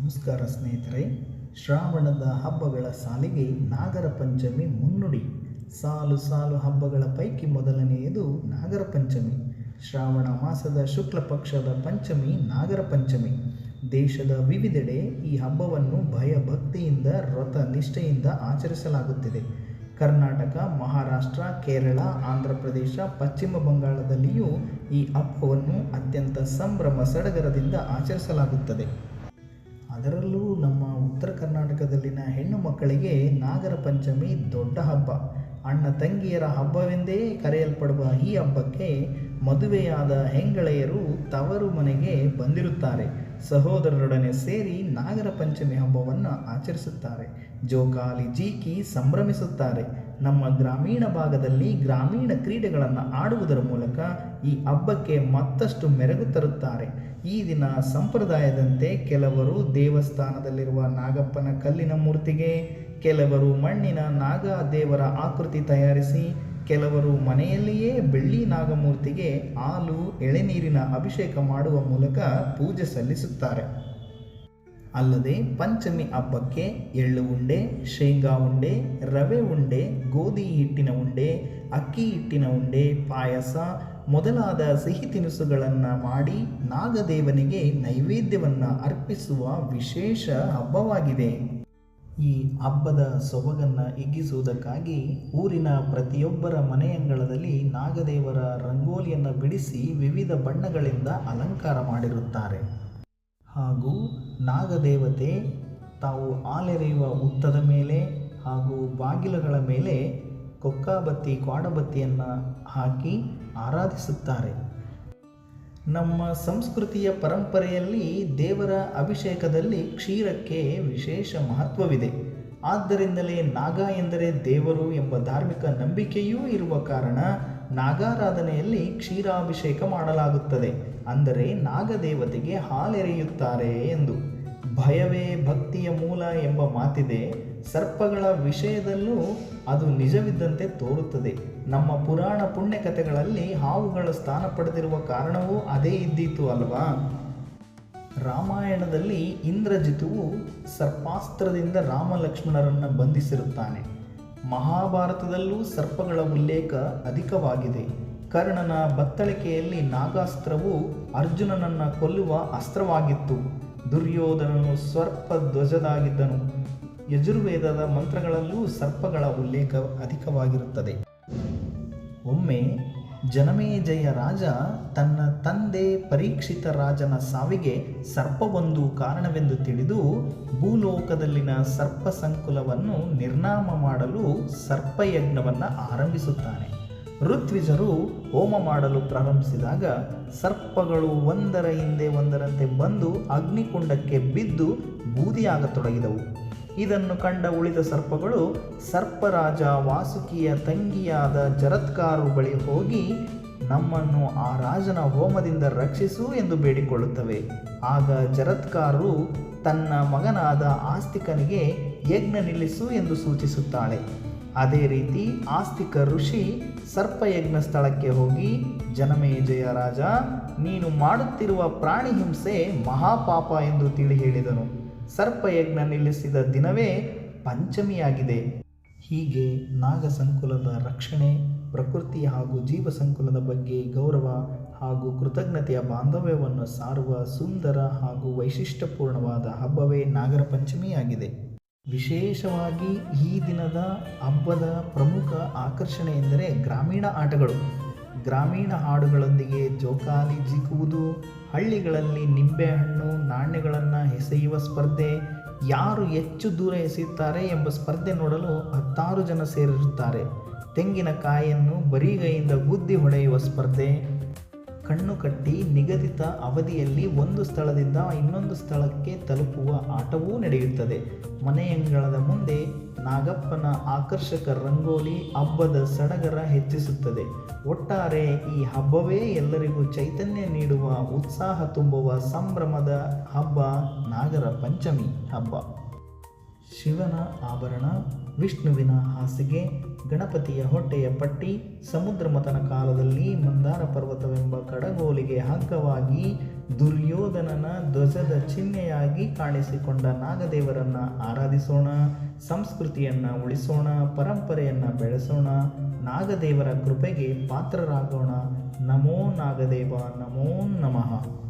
ನಮಸ್ಕಾರ ಸ್ನೇಹಿತರೆ. ಶ್ರಾವಣದ ಹಬ್ಬಗಳ ಸಾಲಿಗೆ ನಾಗರ ಪಂಚಮಿ ಮುನ್ನುಡಿ. ಸಾಲು ಸಾಲು ಹಬ್ಬಗಳ ಪೈಕಿ ಮೊದಲನೆಯದು ನಾಗರ ಪಂಚಮಿ. ಶ್ರಾವಣ ಮಾಸದ ಶುಕ್ಲ ಪಕ್ಷದ ಪಂಚಮಿ ನಾಗರ ಪಂಚಮಿ. ದೇಶದ ವಿವಿಧೆಡೆ ಈ ಹಬ್ಬವನ್ನು ಭಯ ಭಕ್ತಿಯಿಂದ ವ್ರತ ನಿಷ್ಠೆಯಿಂದ ಆಚರಿಸಲಾಗುತ್ತಿದೆ. ಕರ್ನಾಟಕ, ಮಹಾರಾಷ್ಟ್ರ, ಕೇರಳ ಆಂಧ್ರ ಪ್ರದೇಶ ಪಶ್ಚಿಮ ಬಂಗಾಳದಲ್ಲಿಯೂ ಈ ಹಬ್ಬವನ್ನು ಅತ್ಯಂತ ಸಂಭ್ರಮ ಸಡಗರದಿಂದ ಆಚರಿಸಲಾಗುತ್ತದೆ. ಅದರಲ್ಲೂ ನಮ್ಮ ಉತ್ತರ ಕರ್ನಾಟಕದಲ್ಲಿನ ಹೆಣ್ಣು ಮಕ್ಕಳಿಗೆ ನಾಗರ ಪಂಚಮಿ ದೊಡ್ಡ ಹಬ್ಬ. ಅಣ್ಣ ತಂಗಿಯರ ಹಬ್ಬವೆಂದೇ ಕರೆಯಲ್ಪಡುವ ಈ ಹಬ್ಬಕ್ಕೆ ಮದುವೆಯಾದ ಹೆಂಗಳೆಯರು ತವರು ಮನೆಗೆ ಬಂದಿರುತ್ತಾರೆ. ಸಹೋದರರೊಡನೆ ಸೇರಿ ನಾಗರ ಪಂಚಮಿ ಹಬ್ಬವನ್ನು ಆಚರಿಸುತ್ತಾರೆ. ಜೋಕಾಲಿ ಜೀಕಿ ಸಂಭ್ರಮಿಸುತ್ತಾರೆ. ನಮ್ಮ ಗ್ರಾಮೀಣ ಭಾಗದಲ್ಲಿ ಗ್ರಾಮೀಣ ಕ್ರೀಡೆಗಳನ್ನು ಆಡುವುದರ ಮೂಲಕ ಈ ಹಬ್ಬಕ್ಕೆ ಮತ್ತಷ್ಟು ಮೆರಗು ತರುತ್ತಾರೆ. ಈ ದಿನ ಸಂಪ್ರದಾಯದಂತೆ ಕೆಲವರು ದೇವಸ್ಥಾನದಲ್ಲಿರುವ ನಾಗಪ್ಪನ ಕಲ್ಲಿನ ಮೂರ್ತಿಗೆ, ಕೆಲವರು ಮಣ್ಣಿನ ನಾಗ ದೇವರ ಆಕೃತಿ ತಯಾರಿಸಿ ಕೆಲವರು ಮನೆಯಲ್ಲಿಯೇ ಬೆಳ್ಳಿ ನಾಗಮೂರ್ತಿಗೆ ಹಾಲು, ಎಳೆನೀರಿನ ಅಭಿಷೇಕ ಮಾಡುವ ಮೂಲಕ ಪೂಜೆ ಸಲ್ಲಿಸುತ್ತಾರೆ. ಅಲ್ಲದೆ ಪಂಚಮಿ ಹಬ್ಬಕ್ಕೆ ಎಳ್ಳು ಉಂಡೆ, ಶೇಂಗಾ ಉಂಡೆ, ರವೆ ಉಂಡೆ, ಗೋಧಿ ಹಿಟ್ಟಿನ ಉಂಡೆ, ಅಕ್ಕಿ ಹಿಟ್ಟಿನ ಉಂಡೆ, ಪಾಯಸ ಮೊದಲಾದ ಸಿಹಿ ತಿನಿಸುಗಳನ್ನು ಮಾಡಿ ನಾಗದೇವನಿಗೆ ನೈವೇದ್ಯವನ್ನು ಅರ್ಪಿಸುವ ವಿಶೇಷ ಹಬ್ಬವಾಗಿದೆ. ಈ ಹಬ್ಬದ ಸೊಬಗನ್ನು ಹಿಗ್ಗಿಸುವುದಕ್ಕಾಗಿ ಊರಿನ ಪ್ರತಿಯೊಬ್ಬರ ಮನೆಯಂಗಳದಲ್ಲಿ ನಾಗದೇವರ ರಂಗೋಲಿಯನ್ನು ಬಿಡಿಸಿ ವಿವಿಧ ಬಣ್ಣಗಳಿಂದ ಅಲಂಕಾರ ಮಾಡಿರುತ್ತಾರೆ. ಹಾಗೂ ನಾಗದೇವತೆ ತಾವು ಹಾಲೆರೆಯುವ ಹುತ್ತದ ಮೇಲೆ ಹಾಗೂ ಬಾಗಿಲುಗಳ ಮೇಲೆ ಕೊಕ್ಕಾಬತ್ತಿ ಕ್ವಾಡಬತ್ತಿಯನ್ನು ಹಾಕಿ ಆರಾಧಿಸುತ್ತಾರೆ. ನಮ್ಮ ಸಂಸ್ಕೃತಿಯ ಪರಂಪರೆಯಲ್ಲಿ ದೇವರ ಅಭಿಷೇಕದಲ್ಲಿ ಕ್ಷೀರಕ್ಕೆ ವಿಶೇಷ ಮಹತ್ವವಿದೆ. ಆದ್ದರಿಂದಲೇ ನಾಗ ಎಂದರೆ ದೇವರು ಎಂಬ ಧಾರ್ಮಿಕ ನಂಬಿಕೆಯೂ ಇರುವ ಕಾರಣ ನಾಗಾರಾಧನೆಯಲ್ಲಿ ಕ್ಷೀರಾಭಿಷೇಕ ಮಾಡಲಾಗುತ್ತದೆ. ಅಂದರೆ ನಾಗದೇವತೆಗೆ ಹಾಲೆರೆಯುತ್ತಾರೆ ಎಂದು. ಭಯವೇ ಭಕ್ತಿಯ ಮೂಲ ಎಂಬ ಮಾತಿದೆ. ಸರ್ಪಗಳ ವಿಷಯದಲ್ಲೂ ಅದು ನಿಜವಿದ್ದಂತೆ ತೋರುತ್ತದೆ. ನಮ್ಮ ಪುರಾಣ ಪುಣ್ಯ ಕಥೆಗಳಲ್ಲಿ ಹಾವುಗಳ ಸ್ಥಾನ ಪಡೆದಿರುವ ಕಾರಣವೂ ಅದೇ ಇದ್ದೀತು ಅಲ್ವಾ? ರಾಮಾಯಣದಲ್ಲಿ ಇಂದ್ರಜಿತುವು ಸರ್ಪಾಸ್ತ್ರದಿಂದ ರಾಮ ಲಕ್ಷ್ಮಣರನ್ನು ಬಂಧಿಸಿರುತ್ತಾನೆ. ಮಹಾಭಾರತದಲ್ಲೂ ಸರ್ಪಗಳ ಉಲ್ಲೇಖ ಅಧಿಕವಾಗಿದೆ. ಕರ್ಣನ ಬತ್ತಳಿಕೆಯಲ್ಲಿ ನಾಗಾಸ್ತ್ರವು ಅರ್ಜುನನನ್ನು ಕೊಲ್ಲುವ ಅಸ್ತ್ರವಾಗಿತ್ತು. ದುರ್ಯೋಧನನು ಸರ್ಪ ಧ್ವಜದಾಗಿದ್ದನು. ಯಜುರ್ವೇದದ ಮಂತ್ರಗಳಲ್ಲೂ ಸರ್ಪಗಳ ಉಲ್ಲೇಖ ಅಧಿಕವಾಗಿರುತ್ತದೆ. ಒಮ್ಮೆ ಜನಮೇಜಯ ರಾಜ ತನ್ನ ತಂದೆ ಪರೀಕ್ಷಿತ ರಾಜನ ಸಾವಿಗೆ ಸರ್ಪವೊಂದು ಕಾರಣವೆಂದು ತಿಳಿದು ಭೂಲೋಕದಲ್ಲಿನ ಸರ್ಪ ಸಂಕುಲವನ್ನು ನಿರ್ನಾಮ ಮಾಡಲು ಸರ್ಪಯಜ್ಞವನ್ನು ಆರಂಭಿಸುತ್ತಾನೆ. ಋತ್ವಿಜರು ಹೋಮ ಮಾಡಲು ಪ್ರಾರಂಭಿಸಿದಾಗ ಸರ್ಪಗಳು ಒಂದರ ಹಿಂದೆ ಒಂದರಂತೆ ಬಂದು ಅಗ್ನಿಕುಂಡಕ್ಕೆ ಬಿದ್ದು ಬೂದಿಯಾಗತೊಡಗಿದವು. ಇದನ್ನು ಕಂಡ ಉಳಿದ ಸರ್ಪಗಳು ಸರ್ಪರಾಜ ವಾಸುಕಿಯ ತಂಗಿಯಾದ ಜರತ್ಕಾರು ಬಳಿ ಹೋಗಿ, ನಮ್ಮನ್ನು ಆ ರಾಜನ ಹೋಮದಿಂದ ರಕ್ಷಿಸು ಎಂದು ಬೇಡಿಕೊಳ್ಳುತ್ತವೆ. ಆಗ ಜರತ್ಕಾರು ತನ್ನ ಮಗನಾದ ಆಸ್ತಿಕನಿಗೆ ಯಜ್ಞ ನಿಲ್ಲಿಸು ಎಂದು ಸೂಚಿಸುತ್ತಾಳೆ. ಅದೇ ರೀತಿ ಆಸ್ತಿಕ ಋಷಿ ಸರ್ಪಯಜ್ಞ ಸ್ಥಳಕ್ಕೆ ಹೋಗಿ ಜನಮೇಜಯ ರಾಜ, ನೀನು ಮಾಡುತ್ತಿರುವ ಪ್ರಾಣಿ ಹಿಂಸೆ ಮಹಾಪಾಪ ಎಂದು ತಿಳಿ ಹೇಳಿದನು. ಸರ್ಪಯಜ್ಞ ನಿಲ್ಲಿಸಿದ ದಿನವೇ ಪಂಚಮಿಯಾಗಿದೆ. ಹೀಗೆ ನಾಗಸಂಕುಲದ ರಕ್ಷಣೆ, ಪ್ರಕೃತಿ ಹಾಗೂ ಜೀವ ಸಂಕುಲದ ಬಗ್ಗೆ ಗೌರವ ಹಾಗೂ ಕೃತಜ್ಞತೆಯ ಬಾಂಧವ್ಯವನ್ನು ಸಾರುವ ಸುಂದರ ಹಾಗೂ ವೈಶಿಷ್ಟ್ಯಪೂರ್ಣವಾದ ಹಬ್ಬವೇ ನಾಗರ ಪಂಚಮಿಯಾಗಿದೆ. ವಿಶೇಷವಾಗಿ ಈ ದಿನದ ಹಬ್ಬದ ಪ್ರಮುಖ ಆಕರ್ಷಣೆ ಎಂದರೆ ಗ್ರಾಮೀಣ ಆಟಗಳು. ಗ್ರಾಮೀಣ ಹಾಡುಗಳೊಂದಿಗೆ ಜೋಕಾಲಿ ಜಿಗುವುದು, ಹಳ್ಳಿಗಳಲ್ಲಿ ನಿಂಬೆಹಣ್ಣು, ನಾಣ್ಯಗಳನ್ನು ಎಸೆಯುವ ಸ್ಪರ್ಧೆ, ಯಾರು ಹೆಚ್ಚು ದೂರ ಎಸೆಯುತ್ತಾರೆ ಎಂಬ ಸ್ಪರ್ಧೆ ನೋಡಲು ಹತ್ತಾರು ಜನ ಸೇರಿರುತ್ತಾರೆ. ತೆಂಗಿನಕಾಯಿಯನ್ನು ಬರಿಗೈಯಿಂದ ಗುದ್ದಿ ಹೊಡೆಯುವ ಸ್ಪರ್ಧೆ ಕಣ್ಣು ಕಟ್ಟಿ ನಿಗದಿತ ಅವಧಿಯಲ್ಲಿ ಒಂದು ಸ್ಥಳದಿಂದ ಇನ್ನೊಂದು ಸ್ಥಳಕ್ಕೆ ತಲುಪುವ ಆಟವೂ ನಡೆಯುತ್ತದೆ. ಮನೆಯಂಗಳದ ಮುಂದೆ ನಾಗಪ್ಪನ ಆಕರ್ಷಕ ರಂಗೋಲಿ ಹಬ್ಬದ ಸಡಗರ ಹೆಚ್ಚಿಸುತ್ತದೆ. ಒಟ್ಟಾರೆ ಈ ಹಬ್ಬವೇ ಎಲ್ಲರಿಗೂ ಚೈತನ್ಯ ನೀಡುವ, ಉತ್ಸಾಹ ತುಂಬುವ ಸಂಭ್ರಮದ ಹಬ್ಬ ನಾಗರ ಪಂಚಮಿ ಹಬ್ಬ. ಶಿವನ ಆಭರಣ, ವಿಷ್ಣುವಿನ ಹಾಸಿಗೆ ಗಣಪತಿಯ ಹೊಟ್ಟೆಯ ಪಟ್ಟಿ, ಸಮುದ್ರ ಮಥನ ಕಾಲದಲ್ಲಿ ಮಂದಾರ ಪರ್ವತವೆಂಬ ಕಡಗೋಲಿಗೆ ಹಗ್ಗವಾಗಿ ದುರ್ಯೋಧನನ ಧ್ವಜದ ಚಿಹ್ನೆಯಾಗಿ ಕಾಣಿಸಿಕೊಂಡ ನಾಗದೇವರನ್ನ ಆರಾಧಿಸೋಣ, ಸಂಸ್ಕೃತಿಯನ್ನ ಉಳಿಸೋಣ, ಪರಂಪರೆಯನ್ನು ಬೆಳೆಸೋಣ, ನಾಗದೇವರ ಕೃಪೆಗೆ ಪಾತ್ರರಾಗೋಣ. ನಮೋ ನಾಗದೇವ, ನಮೋ ನಮಃ.